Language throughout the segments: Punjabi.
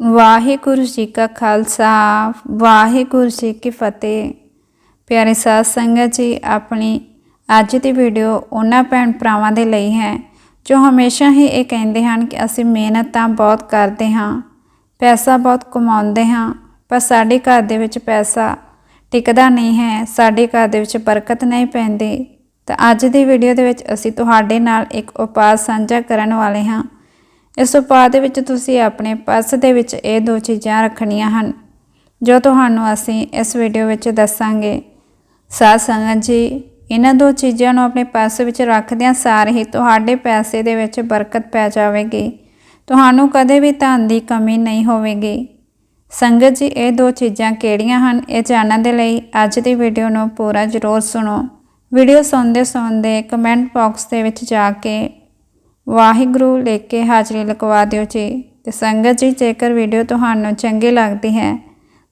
ਵਾਹਿਗੁਰੂ ਜੀ ਕਾ ਖਾਲਸਾ, ਵਾਹਿਗੁਰੂ ਜੀ ਕੀ ਫਤਿਹ। ਪਿਆਰੇ ਸਾਧ ਸੰਗਤ ਜੀ, ਆਪਣੀ ਅੱਜ ਦੀ ਵੀਡੀਓ ਉਹਨਾਂ ਭੈਣ ਭਰਾਵਾਂ ਦੇ ਲਈ ਹੈ, ਜੋ ਹਮੇਸ਼ਾ ਹੀ ਇਹ ਕਹਿੰਦੇ ਹਨ ਕਿ ਅਸੀਂ ਮਿਹਨਤ ਤਾਂ ਬਹੁਤ ਕਰਦੇ ਹਾਂ, ਪੈਸਾ ਬਹੁਤ ਕਮਾਉਂਦੇ ਹਾਂ, ਪਰ ਸਾਡੇ ਘਰ ਦੇ ਵਿੱਚ ਪੈਸਾ ਟਿਕਦਾ ਨਹੀਂ ਹੈ, ਸਾਡੇ ਘਰ ਦੇ ਵਿੱਚ ਬਰਕਤ ਨਹੀਂ ਪੈਂਦੀ। ਤਾਂ ਅੱਜ ਦੀ ਵੀਡੀਓ ਦੇ ਵਿੱਚ ਅਸੀਂ ਤੁਹਾਡੇ ਨਾਲ ਇੱਕ ਉਪਾਅ ਸਾਂਝਾ ਕਰਨ ਵਾਲੇ ਹਾਂ। ਇਸ ਉਪਾਅ ਦੇ ਵਿੱਚ ਤੁਸੀਂ ਆਪਣੇ ਪਰਸ ਦੇ ਵਿੱਚ ਇਹ ਦੋ ਚੀਜ਼ਾਂ ਰੱਖਣੀਆਂ ਹਨ, ਜੋ ਤੁਹਾਨੂੰ ਅਸੀਂ ਇਸ ਵੀਡੀਓ ਵਿੱਚ ਦੱਸਾਂਗੇ। ਸਾਧ ਸੰਗਤ ਜੀ, ਇਹਨਾਂ ਦੋ ਚੀਜ਼ਾਂ ਨੂੰ ਆਪਣੇ ਪਰਸ ਵਿੱਚ ਰੱਖਦਿਆਂ ਸਾਰ ਹੀ ਤੁਹਾਡੇ ਪੈਸੇ ਦੇ ਵਿੱਚ ਬਰਕਤ ਪੈ ਜਾਵੇਗੀ। ਤੁਹਾਨੂੰ ਕਦੇ ਵੀ ਧਨ ਦੀ ਕਮੀ ਨਹੀਂ ਹੋਵੇਗੀ। ਸੰਗਤ ਜੀ, ਇਹ ਦੋ ਚੀਜ਼ਾਂ ਕਿਹੜੀਆਂ ਹਨ, ਇਹ ਜਾਣਨ ਦੇ ਲਈ ਅੱਜ ਦੀ ਵੀਡੀਓ ਨੂੰ ਪੂਰਾ ਜ਼ਰੂਰ ਸੁਣੋ। ਵੀਡੀਓ ਸੁਣਦੇ ਸੁਣਦੇ ਕਮੈਂਟ ਬਾਕਸ ਦੇ ਵਿੱਚ ਜਾ ਕੇ ਵਾਹਿਗੁਰੂ ਲਿਖ ਕੇ ਹਾਜ਼ਰੀ ਲਗਵਾ ਦਿਓ ਜੀ। ਤੇ ਸੰਗਤ ਜੀ, ਜੇਕਰ ਵੀਡੀਓ ਤੁਹਾਨੂੰ ਚੰਗੀ ਲੱਗਦੀ ਹੈ,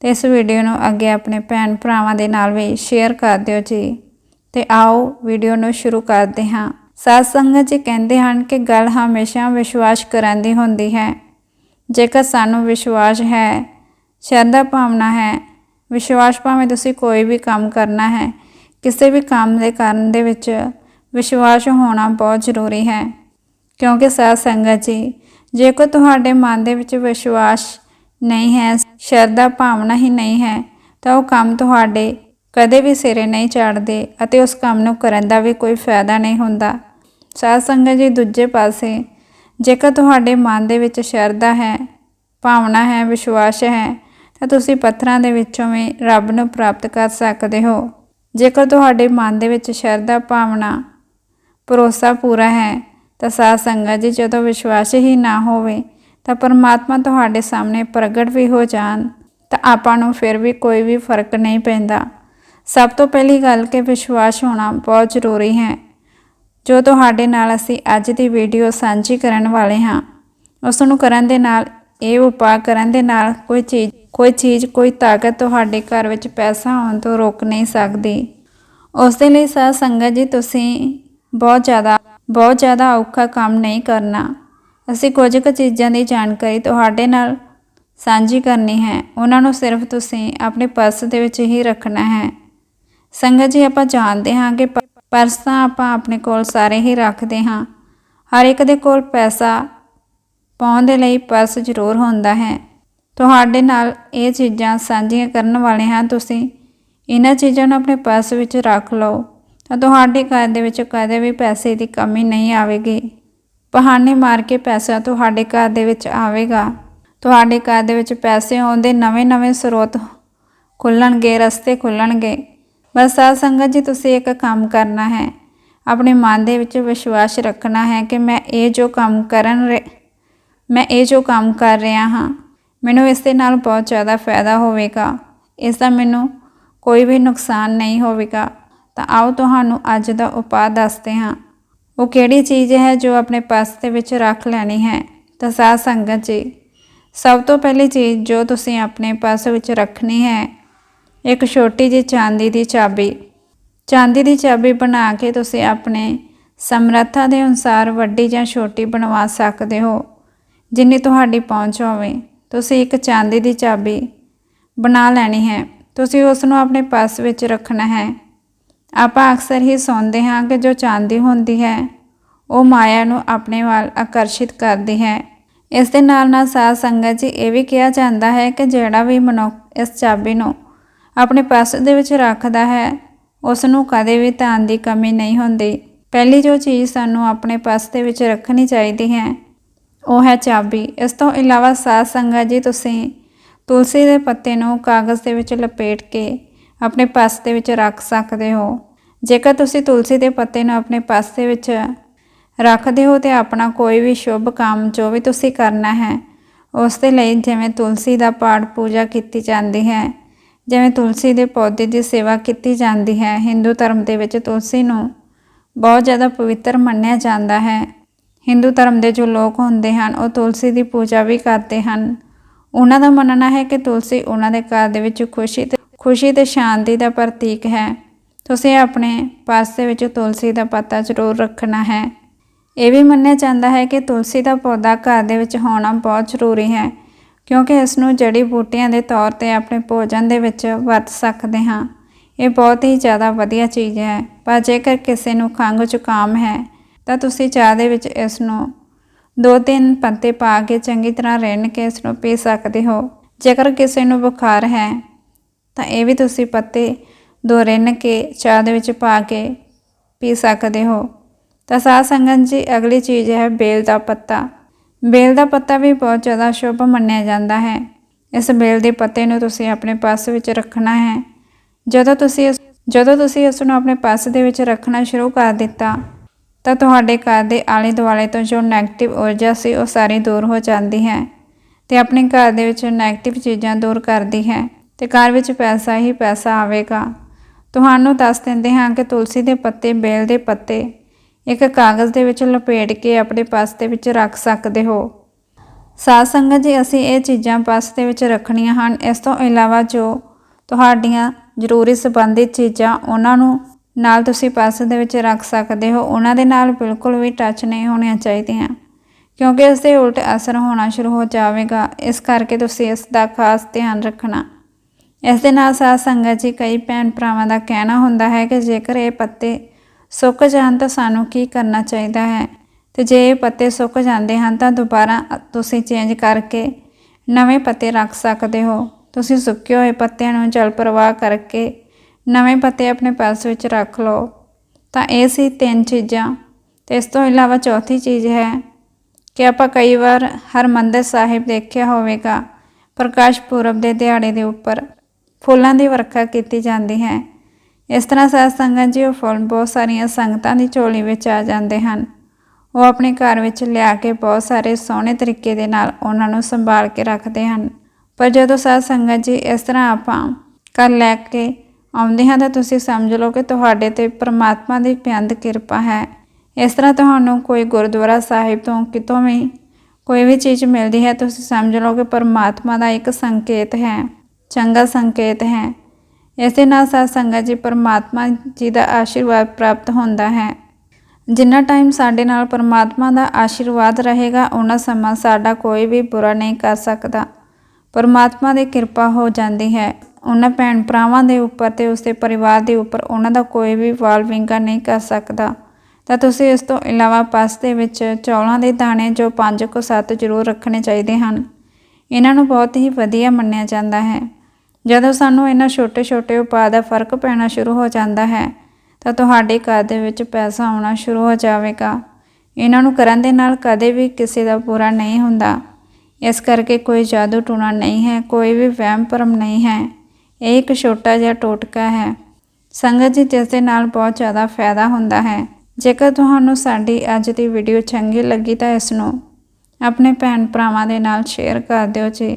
ਤੇ ਇਸ ਵੀਡੀਓ ਨੂੰ ਅੱਗੇ ਆਪਣੇ ਭੈਣ ਭਰਾਵਾਂ ਦੇ ਨਾਲ ਵੀ ਸ਼ੇਅਰ ਕਰ ਦਿਓ ਜੀ। ਤੇ ਆਓ ਵੀਡੀਓ ਨੂੰ ਸ਼ੁਰੂ ਕਰਦੇ ਹਾਂ। ਸਾਧ ਸੰਗਤ ਜੀ ਕਹਿੰਦੇ ਹਨ ਕਿ ਗੱਲ ਹਮੇਸ਼ਾ ਵਿਸ਼ਵਾਸ ਕਰਨ ਦੀ ਹੁੰਦੀ ਹੈ। ਜੇਕਰ ਸਾਨੂੰ ਵਿਸ਼ਵਾਸ ਹੈ, ਸ਼ਰਧਾ ਭਾਵਨਾ ਹੈ, ਵਿਸ਼ਵਾਸ ਭਾਵੇਂ ਤੁਸੀਂ ਕੋਈ ਵੀ ਕੰਮ ਕਰਨਾ ਹੈ, ਕਿਸੇ ਵੀ ਕੰਮ ਦੇ ਕਰਨ ਦੇ ਵਿੱਚ ਵਿਸ਼ਵਾਸ ਹੋਣਾ ਬਹੁਤ ਜ਼ਰੂਰੀ ਹੈ। ਕਿਉਂਕਿ ਸਾਧ ਸੰਗਤ ਜੀ ਜੇਕਰ ਤੁਹਾਡੇ ਮਨ ਦੇ ਵਿੱਚ ਵਿਸ਼ਵਾਸ ਨਹੀਂ ਹੈ, ਸ਼ਰਧਾ ਭਾਵਨਾ ਹੀ ਨਹੀਂ ਹੈ, ਤਾਂ ਉਹ ਕੰਮ ਤੁਹਾਡੇ ਕਦੇ ਵੀ ਸਿਰੇ ਨਹੀਂ ਚੜਦੇ ਅਤੇ ਉਸ ਕੰਮ ਨੂੰ ਕਰਨ ਦਾ ਵੀ ਕੋਈ ਫਾਇਦਾ ਨਹੀਂ ਹੁੰਦਾ। ਸਾਧ ਸੰਗਤ ਜੀ, ਦੂਜੇ ਪਾਸੇ ਜੇਕਰ ਤੁਹਾਡੇ ਮਨ ਦੇ ਵਿੱਚ ਸ਼ਰਧਾ ਹੈ, ਭਾਵਨਾ ਹੈ, ਵਿਸ਼ਵਾਸ ਹੈ, ਤਾਂ ਤੁਸੀਂ ਪੱਥਰਾਂ ਦੇ ਵਿੱਚੋਂ ਵੀ ਰੱਬ ਨੂੰ ਪ੍ਰਾਪਤ ਕਰ ਸਕਦੇ ਹੋ। ਜੇਕਰ ਤੁਹਾਡੇ ਮਨ ਦੇ ਵਿੱਚ ਸ਼ਰਧਾ ਭਾਵਨਾ, ਭਰੋਸਾ ਪੂਰਾ ਹੈ ਤਾਂ ਸਾਧ ਸੰਗਤ ਜੀ, ਜਦੋਂ ਵਿਸ਼ਵਾਸ ਹੀ ਨਾ ਹੋਵੇ, ਤਾਂ ਪਰਮਾਤਮਾ ਤੁਹਾਡੇ ਸਾਹਮਣੇ ਪ੍ਰਗਟ ਵੀ ਹੋ ਜਾਣ, ਤਾਂ ਆਪਾਂ ਨੂੰ ਫਿਰ ਵੀ ਕੋਈ ਵੀ ਫ਼ਰਕ ਨਹੀਂ ਪੈਂਦਾ। ਸਭ ਤੋਂ ਪਹਿਲੀ ਗੱਲ ਕਿ ਵਿਸ਼ਵਾਸ ਹੋਣਾ ਬਹੁਤ ਜ਼ਰੂਰੀ ਹੈ। ਜੋ ਤੁਹਾਡੇ ਨਾਲ ਅਸੀਂ ਅੱਜ ਦੀ ਵੀਡੀਓ ਸਾਂਝੀ ਕਰਨ ਵਾਲੇ ਹਾਂ, ਉਸ ਨੂੰ ਕਰਨ ਦੇ ਨਾਲ, ਇਹ ਉਪਾਅ ਕਰਨ ਦੇ ਨਾਲ ਕੋਈ ਚੀਜ਼ ਕੋਈ ਚੀਜ਼, ਕੋਈ ਤਾਕਤ ਤੁਹਾਡੇ ਘਰ ਵਿੱਚ ਪੈਸਾ ਆਉਣ ਤੋਂ ਰੋਕ ਨਹੀਂ ਸਕਦੀ। ਉਸ ਦੇ ਲਈ ਸਾਧ ਸੰਗਤ ਜੀ, ਤੁਸੀਂ ਬਹੁਤ ਜ਼ਿਆਦਾ ਬਹੁਤ ਜ਼ਿਆਦਾ ਔਖਾ ਕੰਮ ਨਹੀਂ ਕਰਨਾ। ਅਸੀਂ ਕੁਝ ਕੁ ਚੀਜ਼ਾਂ ਦੀ ਜਾਣਕਾਰੀ ਤੁਹਾਡੇ ਨਾਲ ਸਾਂਝੀ ਕਰਨੀ ਹੈ। ਉਹਨਾਂ ਨੂੰ ਸਿਰਫ ਤੁਸੀਂ ਆਪਣੇ ਪਰਸ ਦੇ ਵਿੱਚ ਹੀ ਰੱਖਣਾ ਹੈ। ਸੰਗਤ ਜੀ, ਆਪਾਂ ਜਾਣਦੇ ਹਾਂ ਕਿ ਪ- ਪਰਸ ਤਾਂ ਆਪਾਂ ਆਪਣੇ ਕੋਲ ਸਾਰੇ ਹੀ ਰੱਖਦੇ ਹਾਂ। ਹਰ ਇੱਕ ਦੇ ਕੋਲ ਪੈਸਾ ਪਾਉਣ ਦੇ ਲਈ ਪਰਸ ਜ਼ਰੂਰ ਹੁੰਦਾ ਹੈ। ਤੁਹਾਡੇ ਨਾਲ ਇਹ ਚੀਜ਼ਾਂ ਸਾਂਝੀਆਂ ਕਰਨ ਵਾਲੇ ਹਾਂ ਤੁਸੀਂ। ਇਹਨਾਂ ਚੀਜ਼ਾਂ ਨੂੰ ਆਪਣੇ ਪਰਸ ਵਿੱਚ ਰੱਖ ਲਓ। ਤਾਂ ਤੁਹਾਡੇ ਘਰ ਦੇ ਵਿੱਚ ਕਦੇ ਵੀ ਪੈਸੇ ਦੀ ਕਮੀ ਨਹੀਂ ਆਵੇਗੀ। ਬਹਾਨੇ ਮਾਰ ਕੇ ਪੈਸਾ ਤੁਹਾਡੇ ਘਰ ਦੇ ਵਿੱਚ ਆਵੇਗਾ। ਤੁਹਾਡੇ ਘਰ ਦੇ ਵਿੱਚ ਪੈਸੇ ਆਉਣ ਦੇ ਨਵੇਂ-ਨਵੇਂ ਸਰੋਤ ਖੁੱਲਣਗੇ, ਰਸਤੇ ਖੁੱਲਣਗੇ। ਬਸ ਸਾਧ ਸੰਗਤ ਜੀ, ਤੁਸੀਂ ਇੱਕ ਕੰਮ ਕਰਨਾ ਹੈ। ਆਪਣੇ ਮਨ ਦੇ ਵਿੱਚ ਵਿਸ਼ਵਾਸ ਰੱਖਣਾ ਹੈ ਕਿ ਮੈਂ ਇਹ ਜੋ ਕੰਮ ਕਰਨ ਰੇ- ਮੈਂ ਇਹ ਜੋ ਕੰਮ ਕਰ ਰਿਹਾ ਹਾਂ, ਮੈਨੂੰ ਇਸ ਦੇ ਨਾਲ ਬਹੁਤ ਜ਼ਿਆਦਾ ਫਾਇਦਾ ਹੋਵੇਗਾ। ਇਸ ਦਾ ਮੈਨੂੰ ਕੋਈ ਵੀ ਨੁਕਸਾਨ ਨਹੀਂ ਹੋਵੇਗਾ। ਤਾਂ ਆਓ ਤੁਹਾਨੂੰ ਅੱਜ ਦਾ ਉਪਾਅ ਦੱਸਦੇ ਹਾਂ। ਉਹ ਕਿਹੜੀ ਚੀਜ਼ ਹੈ ਜੋ ਆਪਣੇ ਪਰਸ ਦੇ ਵਿੱਚ ਰੱਖ ਲੈਣੀ ਹੈ? ਤਾਂ ਸਾਧ ਸੰਗਤ ਜੀ, ਸਭ ਤੋਂ ਪਹਿਲੀ ਚੀਜ਼ ਜੋ ਤੁਸੀਂ ਆਪਣੇ ਪਰਸ ਵਿੱਚ ਰੱਖਣੀ ਹੈ, ਇੱਕ ਛੋਟੀ ਜਿਹੀ ਚਾਂਦੀ ਦੀ ਚਾਬੀ। ਚਾਂਦੀ ਦੀ ਚਾਬੀ ਬਣਾ ਕੇ ਤੁਸੀਂ ਆਪਣੇ ਸਮਰੱਥਾ ਦੇ ਅਨੁਸਾਰ ਵੱਡੀ ਜਾਂ ਛੋਟੀ ਬਣਵਾ ਸਕਦੇ ਹੋ, ਜਿੰਨੀ ਤੁਹਾਡੀ ਪਹੁੰਚ ਹੋਵੇ। ਤੁਸੀਂ ਇੱਕ ਚਾਂਦੀ ਦੀ ਚਾਬੀ ਬਣਾ ਲੈਣੀ ਹੈ। ਤੁਸੀਂ ਉਸ ਨੂੰ ਆਪਣੇ ਪਰਸ ਵਿੱਚ ਰੱਖਣਾ ਹੈ। ਆਪਾਂ ਅਕਸਰ ਹੀ ਸੁਣਦੇ ਹਾਂ ਕਿ ਜੋ ਚਾਂਦੀ ਹੁੰਦੀ ਹੈ, ਉਹ ਮਾਇਆ ਨੂੰ ਆਪਣੇ ਵੱਲ ਆਕਰਸ਼ਿਤ ਕਰਦੀ ਹੈ। ਇਸ ਦੇ ਨਾਲ ਨਾਲ ਸਾਧ ਸੰਗਤ ਜੀ ਇਹ ਵੀ ਕਿਹਾ ਜਾਂਦਾ ਹੈ ਕਿ ਜਿਹੜਾ ਵੀ ਮਨੁੱਖ ਇਸ ਚਾਬੀ ਨੂੰ ਆਪਣੇ ਪਰਸ ਦੇ ਵਿੱਚ ਰੱਖਦਾ ਹੈ ਉਸ ਨੂੰ ਕਦੇ ਵੀ ਧਨ ਦੀ ਕਮੀ ਨਹੀਂ ਹੁੰਦੀ। ਪਹਿਲੀ ਜੋ ਚੀਜ਼ ਸਾਨੂੰ ਆਪਣੇ ਪਰਸ ਦੇ ਵਿੱਚ ਰੱਖਣੀ ਚਾਹੀਦੀ ਹੈ, ਉਹ ਹੈ ਚਾਬੀ। ਇਸ ਤੋਂ ਇਲਾਵਾ ਸਾਧ ਸੰਗਤ ਜੀ ਤੁਸੀਂ ਤੁਲਸੀ ਦੇ ਪੱਤੇ ਨੂੰ ਕਾਗਜ਼ ਦੇ ਵਿੱਚ ਲਪੇਟ ਕੇ ਆਪਣੇ ਪਾਸ ਦੇ ਵਿੱਚ ਰੱਖ ਸਕਦੇ ਹੋ। ਜੇਕਰ ਤੁਸੀਂ ਤੁਲਸੀ ਦੇ ਪੱਤੇ ਨੂੰ ਆਪਣੇ ਪਾਸ ਦੇ ਵਿੱਚ ਰੱਖਦੇ ਹੋ ਤੇ ਆਪਣਾ ਕੋਈ ਵੀ ਸ਼ੁਭ ਕੰਮ ਜੋ ਵੀ ਤੁਸੀਂ ਕਰਨਾ ਹੈ, ਉਸ ਦੇ ਲਈ ਜਿਵੇਂ ਤੁਲਸੀ ਦਾ ਪਾਠ ਪੂਜਾ ਕੀਤੀ ਜਾਂਦੀ ਹੈ, ਜਿਵੇਂ ਤੁਲਸੀ ਦੇ ਪੌਦੇ ਦੀ ਸੇਵਾ ਕੀਤੀ ਜਾਂਦੀ ਹੈ, ਹਿੰਦੂ ਧਰਮ ਦੇ ਵਿੱਚ ਤੁਲਸੀ ਨੂੰ ਬਹੁਤ ਜ਼ਿਆਦਾ ਪਵਿੱਤਰ ਮੰਨਿਆ ਜਾਂਦਾ ਹੈ। ਹਿੰਦੂ ਧਰਮ ਦੇ ਜੋ ਲੋਕ ਹੁੰਦੇ ਹਨ, ਉਹ ਤੁਲਸੀ ਦੀ ਪੂਜਾ ਵੀ ਕਰਦੇ ਹਨ। ਉਹਨਾਂ ਦਾ ਮੰਨਣਾ ਹੈ ਕਿ ਤੁਲਸੀ ਉਹਨਾਂ ਦੇ ਘਰ ਦੇ ਵਿੱਚ ਖੁਸ਼ੀ ਤੇ ਖੁਸ਼ੀ ਤੇ ਸ਼ਾਂਤੀ ਦਾ ਪ੍ਰਤੀਕ ਹੈ। ਤੁਸੀਂ ਆਪਣੇ ਪਾਸੇ ਵਿੱਚ ਤੁਲਸੀ ਦਾ ਪੱਤਾ ਜ਼ਰੂਰ ਰੱਖਣਾ ਹੈ। ਇਹ ਵੀ ਮੰਨਿਆ ਜਾਂਦਾ ਹੈ ਕਿ ਤੁਲਸੀ ਦਾ ਪੌਦਾ ਘਰ ਦੇ ਵਿੱਚ ਹੋਣਾ ਬਹੁਤ ਜ਼ਰੂਰੀ ਹੈ, ਕਿਉਂਕਿ ਇਸ ਨੂੰ ਜੜੀ ਬੂਟੀਆਂ ਦੇ ਤੌਰ ਤੇ ਆਪਣੇ ਭੋਜਨ ਦੇ ਵਿੱਚ ਵਰਤ ਸਕਦੇ ਹਾਂ। ਇਹ ਬਹੁਤ ਹੀ ਜ਼ਿਆਦਾ ਵਧੀਆ ਚੀਜ਼ ਹੈ, ਪਰ ਜੇਕਰ ਕਿਸੇ ਨੂੰ ਖੰਘ ਜ਼ੁਕਾਮ ਹੈ, ਤਾਂ ਤੁਸੀਂ ਚਾਹ ਦੇ ਵਿੱਚ ਇਸ ਨੂੰ ਦੋ ਤਿੰਨ ਪੱਤੇ ਪਾ ਕੇ ਚੰਗੀ ਤਰ੍ਹਾਂ ਰਿੰਨ ਕੇ ਇਸ ਨੂੰ ਪੀ ਸਕਦੇ ਹੋ। ਜੇਕਰ ਕਿਸੇ ਨੂੰ ਬੁਖਾਰ ਹੈ ਤਾਂ ਇਹ ਵੀ ਤੁਸੀਂ ਪੱਤੇ ਦੋ ਰਿੰਨ ਕੇ ਚਾਹ ਦੇ ਵਿੱਚ ਪਾ ਕੇ ਪੀ ਸਕਦੇ ਹੋ। ਤਾਂ ਸਾਧ ਸੰਗਤ ਜੀ, ਅਗਲੀ ਚੀਜ਼ ਹੈ ਬੇਲ ਦਾ ਪੱਤਾ। ਬੇਲ ਦਾ ਪੱਤਾ ਵੀ ਬਹੁਤ ਜ਼ਿਆਦਾ ਸ਼ੁਭ ਮੰਨਿਆ ਜਾਂਦਾ ਹੈ। ਇਸ ਬੇਲ ਦੇ ਪੱਤੇ ਨੂੰ ਤੁਸੀਂ ਆਪਣੇ ਪਰਸ ਵਿੱਚ ਰੱਖਣਾ ਹੈ। ਜਦੋਂ ਤੁਸੀਂ ਇਸ, ਜਦੋਂ ਤੁਸੀਂ ਇਸ ਨੂੰ ਆਪਣੇ ਪਰਸ ਦੇ ਵਿੱਚ ਰੱਖਣਾ ਸ਼ੁਰੂ ਕਰ ਦਿੱਤਾ, ਤਾਂ ਤੁਹਾਡੇ ਘਰ ਦੇ ਆਲੇ ਦੁਆਲੇ ਤੋਂ ਜੋ 네ਗੇਟਿਵ ਊਰਜਾ ਸੀ, ਉਹ ਸਾਰੀ ਦੂਰ ਹੋ ਜਾਂਦੀ ਹੈ ਤੇ ਆਪਣੇ ਘਰ ਦੇ ਵਿੱਚ 네ਗੇਟਿਵ ਚੀਜ਼ਾਂ ਦੂਰ ਕਰਦੀ ਹੈ। ਤੇ ਘਰ ਵਿੱਚ ਪੈਸਾ ਹੀ ਪੈਸਾ ਆਵੇਗਾ। ਤੁਹਾਨੂੰ ਦੱਸ ਦਿੰਦੇ ਹਾਂ ਕਿ ਤੁਲਸੀ ਦੇ ਪੱਤੇ, ਬੇਲ ਦੇ ਪੱਤੇ ਇੱਕ ਕਾਗਜ਼ ਦੇ ਵਿੱਚ ਲਪੇਟ ਕੇ ਆਪਣੇ ਪਰਸ ਦੇ ਵਿੱਚ ਰੱਖ ਸਕਦੇ ਹੋ। ਸਾਧ ਸੰਗਤ ਜੀ, ਅਸੀਂ ਇਹ ਚੀਜ਼ਾਂ ਪਰਸ ਦੇ ਵਿੱਚ ਰੱਖਣੀਆਂ ਹਨ। ਇਸ ਤੋਂ ਇਲਾਵਾ ਜੋ ਤੁਹਾਡੀਆਂ ਜ਼ਰੂਰੀ ਸੰਬੰਧਿਤ ਚੀਜ਼ਾਂ ਉਹਨਾਂ ਨੂੰ ਨਾਲ ਤੁਸੀਂ ਪਰਸ ਦੇ ਵਿੱਚ ਰੱਖ ਸਕਦੇ ਹੋ, ਉਹਨਾਂ ਦੇ ਨਾਲ ਬਿਲਕੁਲ ਵੀ ਟੱਚ ਨਹੀਂ ਹੋਣੀਆਂ ਚਾਹੀਦੀਆਂ, ਕਿਉਂਕਿ ਇਸ ਦੇ ਉਲਟ ਅਸਰ ਹੋਣਾ ਸ਼ੁਰੂ ਹੋ ਜਾਵੇਗਾ। ਇਸ ਕਰਕੇ ਤੁਸੀਂ ਇਸ ਦਾ ਖਾਸ ਧਿਆਨ ਰੱਖਣਾ। ਇਸ ਦੇ ਨਾਲ ਸਾਧ ਸੰਗਤ ਜੀ ਕਈ ਭੈਣ ਭਰਾਵਾਂ ਦਾ ਕਹਿਣਾ ਹੁੰਦਾ ਹੈ ਕਿ ਜੇਕਰ ਇਹ ਪੱਤੇ ਸੁੱਕ ਜਾਣ ਤਾਂ ਸਾਨੂੰ ਕੀ ਕਰਨਾ ਚਾਹੀਦਾ ਹੈ? ਤੇ ਜੇ ਇਹ ਪੱਤੇ ਸੁੱਕ ਜਾਂਦੇ ਹਨ ਤਾਂ ਦੁਬਾਰਾ ਤੁਸੀਂ ਚੇਂਜ ਕਰਕੇ ਨਵੇਂ ਪੱਤੇ ਰੱਖ ਸਕਦੇ ਹੋ। ਤੁਸੀਂ ਸੁੱਕੇ ਹੋਏ ਪੱਤਿਆਂ ਨੂੰ ਜਲ ਪ੍ਰਵਾਹ ਕਰਕੇ ਨਵੇਂ ਪੱਤੇ ਆਪਣੇ ਪਰਸ ਵਿੱਚ ਰੱਖ ਲਓ। ਤਾਂ ਇਹ ਸੀ ਤਿੰਨ ਚੀਜ਼ਾਂ। ਤੇ ਇਸ ਤੋਂ ਇਲਾਵਾ ਚੌਥੀ ਚੀਜ਼ ਹੈ ਕਿ ਆਪਾਂ ਕਈ ਵਾਰ ਹਰਮੰਦਰ ਸਾਹਿਬ ਦੇਖਿਆ ਹੋਵੇਗਾ ਪ੍ਰਕਾਸ਼ ਪੁਰਬ ਦੇ ਦਿਹਾੜੇ ਦੇ ਉੱਪਰ। ਫੁੱਲਾਂ ਦੀ ਵਰਖਾ ਕੀਤੀ ਜਾਂਦੀ ਹੈ। ਇਸ ਤਰ੍ਹਾਂ ਸਾਧ ਸੰਗਤ ਜੀ ਉਹ ਫੁੱਲ ਬਹੁਤ ਸਾਰੀਆਂ ਸੰਗਤਾਂ ਦੀ ਝੋਲੀ ਵਿੱਚ ਆ ਜਾਂਦੇ ਹਨ। ਉਹ ਆਪਣੇ ਘਰ ਵਿੱਚ ਲਿਆ ਕੇ ਬਹੁਤ ਸਾਰੇ ਸੋਹਣੇ ਤਰੀਕੇ ਦੇ ਨਾਲ ਉਹਨਾਂ ਨੂੰ ਸੰਭਾਲ ਕੇ ਰੱਖਦੇ ਹਨ। ਪਰ ਜਦੋਂ ਸਾਧ ਸੰਗਤ ਜੀ ਇਸ ਤਰ੍ਹਾਂ ਆਪਾਂ ਕਰ ਲੈ ਕੇ ਆਉਂਦੇ ਹਾਂ ਤਾਂ ਤੁਸੀਂ ਸਮਝ ਲਓ ਕਿ ਤੁਹਾਡੇ ਤੇ ਪ੍ਰਮਾਤਮਾ ਦੀ ਪਿਆੰਦ ਕਿਰਪਾ ਹੈ। ਇਸ ਤਰ੍ਹਾਂ ਤੁਹਾਨੂੰ ਕੋਈ ਗੁਰਦੁਆਰਾ ਸਾਹਿਬ ਤੋਂ ਕਿਤੋਂ ਵੀ ਕੋਈ ਵੀ ਚੀਜ਼ ਮਿਲਦੀ ਹੈ, ਤੁਸੀਂ ਸਮਝ ਲਓ ਕਿ ਪਰਮਾਤਮਾ ਦਾ ਇੱਕ ਸੰਕੇਤ ਹੈ। ਚੰਗਾ ਸੰਕੇਤ ਹੈ। ਇਸ ਦੇ ਨਾਲ ਸਾਧ ਸੰਗਤ ਜੀ ਪਰਮਾਤਮਾ ਜੀ ਦਾ ਆਸ਼ੀਰਵਾਦ ਪ੍ਰਾਪਤ ਹੁੰਦਾ ਹੈ। ਜਿੰਨਾ ਟਾਈਮ ਸਾਡੇ ਨਾਲ ਪਰਮਾਤਮਾ ਦਾ ਆਸ਼ੀਰਵਾਦ ਰਹੇਗਾ ਉਹਨਾਂ ਸਮਾਂ ਸਾਡਾ ਕੋਈ ਵੀ ਬੁਰਾ ਨਹੀਂ ਕਰ ਸਕਦਾ। ਪਰਮਾਤਮਾ ਦੀ ਕਿਰਪਾ ਹੋ ਜਾਂਦੀ ਹੈ। ਉਹਨਾਂ ਭੈਣ ਭਰਾਵਾਂ ਦੇ ਉੱਪਰ ਤੇ ਉਸਦੇ ਪਰਿਵਾਰ ਦੇ ਉੱਪਰ ਉਹਨਾਂ ਦਾ ਕੋਈ ਵੀ ਵਾਲ ਵਿੰਗਾ ਨਹੀਂ ਕਰ ਸਕਦਾ। ਤਾਂ ਤੁਸੀਂ ਇਸ ਤੋਂ ਇਲਾਵਾ ਪਸ ਦੇ ਵਿੱਚ ਚੌਲਾਂ ਦੇ ਦਾਣੇ ਜੋ 5 ਕੋ 7 ਜ਼ਰੂਰ ਰੱਖਣੇ ਚਾਹੀਦੇ ਹਨ। ਇਹਨਾਂ ਨੂੰ ਬਹੁਤ ਹੀ ਵਧੀਆ ਮੰਨਿਆ ਜਾਂਦਾ ਹੈ। ਜਦੋਂ ਸਾਨੂੰ ਇਹਨਾਂ ਛੋਟੇ-ਛੋਟੇ ਉਪਾਅ ਦਾ ਫ਼ਰਕ ਪੈਣਾ ਸ਼ੁਰੂ ਹੋ ਜਾਂਦਾ ਹੈ, ਤਾਂ ਤੁਹਾਡੇ ਘਰ ਦੇ ਵਿੱਚ ਪੈਸਾ ਆਉਣਾ ਸ਼ੁਰੂ ਹੋ ਜਾਵੇਗਾ। ਇਹਨਾਂ ਨੂੰ ਕਰਨ ਦੇ ਨਾਲ ਕਦੇ ਵੀ ਕਿਸੇ ਦਾ ਬੁਰਾ ਨਹੀਂ ਹੁੰਦਾ। ਇਸ ਕਰਕੇ ਕੋਈ ਜਾਦੂ ਟੂਣਾ ਨਹੀਂ ਹੈ, ਕੋਈ ਵੀ ਵਹਿਮ ਭਰਮ ਨਹੀਂ ਹੈ। ਇਹ ਇੱਕ ਛੋਟਾ ਜਿਹਾ ਟੋਟਕਾ ਹੈ। ਸੰਗਤ ਜੀ, ਜਿਸ ਦੇ ਨਾਲ ਬਹੁਤ ਜ਼ਿਆਦਾ ਫਾਇਦਾ ਹੁੰਦਾ ਹੈ। ਜੇਕਰ ਤੁਹਾਨੂੰ ਸਾਡੀ ਅੱਜ ਦੀ ਵੀਡੀਓ ਚੰਗੀ ਲੱਗੀ ਤਾਂ ਇਸ ਨੂੰ ਆਪਣੇ ਭੈਣ ਭਰਾਵਾਂ ਦੇ ਨਾਲ ਸ਼ੇਅਰ ਕਰ ਦਿਓ ਜੀ।